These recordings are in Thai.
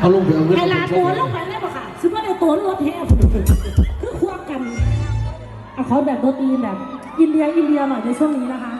เอาลงไปเอาเงินไอ้ลาตัวลงไปแล้วป่ะค่ะซึ่งว่าในตัวรถแท้ เขาขอแบบดนตรีแบบอินเดียอินเดียหน่อยในช่วงนี้นะคะ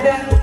President